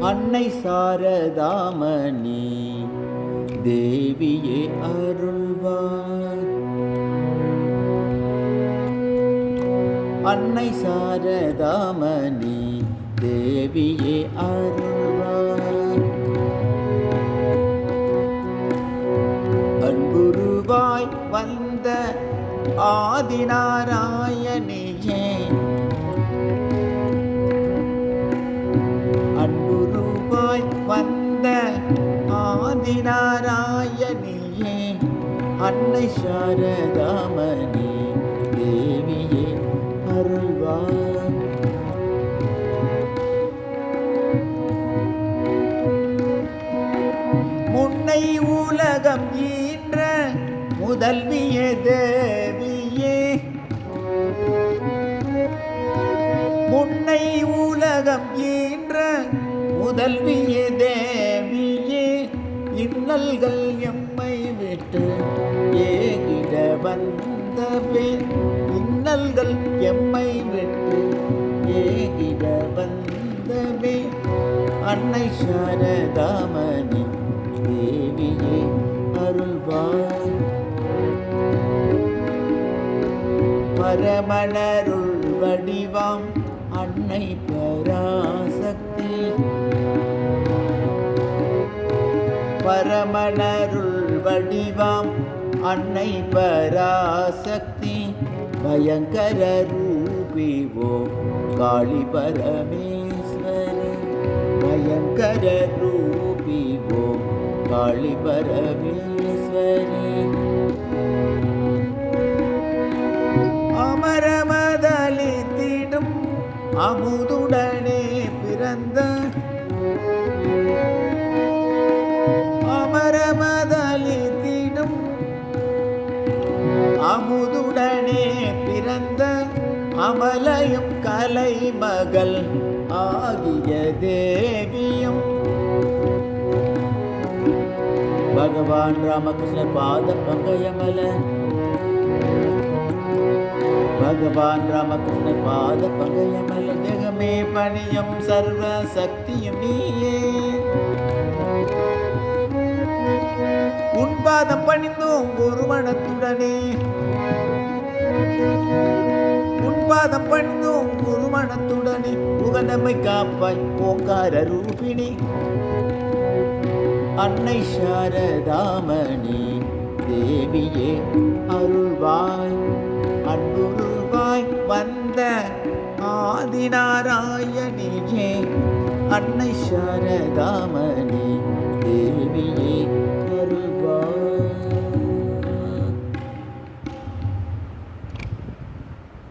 அன்னை சாரதாமணி தேவியே அருள்வார். அன்னை சாரதாமணி தேவியே அருள்வார். அன்புருவாய் வந்த ஆதிநாராயணியே ஆதிநாராயணியே அன்னை சாரதாமணி தேவியே அருள்வார் முன்னை உலகம் ஈன்ற முதல்விய தேவியே முன்னை உலகம் ஈன்ற முதல்விய தேவியே. இன்னல்கள் எம்மை விட்டு ஏகிட வந்த பெண் இன்னல்கள் எம்மை விட்டு ஏகிட வந்த பெண் அன்னை சாரதாமணி தேவியே அருள்வார் பரமணருள் வடிவாம் அன்னை பராசக்தி. பரமணருள் வடிவாம் அன்னை பராசக்தி பயங்கர ரூபிவோ காளி பரமேஸ்வரி பயங்கர ரூபிவோ காளி பரமேஸ்வரி. அமரமதளித்திடும் அமுதுடன் அமுதுடனே பிறந்த அமலையும் கலை மகள் ஆகிய தேவியும். பகவான் ராமகிருஷ்ணர் பாத பங்கயமல. பகவான் ராமகிருஷ்ணர் பாத பங்கயமல. ஜெகமே பணியும் சர்வ சக்தியும் நீயே. உன் பாதம் பணிந்தோம் ஒரு மனத்துடனே உன்பாதம் பாதம் புதுமணத்துடனே புகழமை காப்பாய் போக்கார ரூபிணி. அன்னை சாரதாமணி தேவியே அருள்வாய் அன்புருவாய் வந்த ஆதிநாராயணியே. அன்னை சாரதாமணி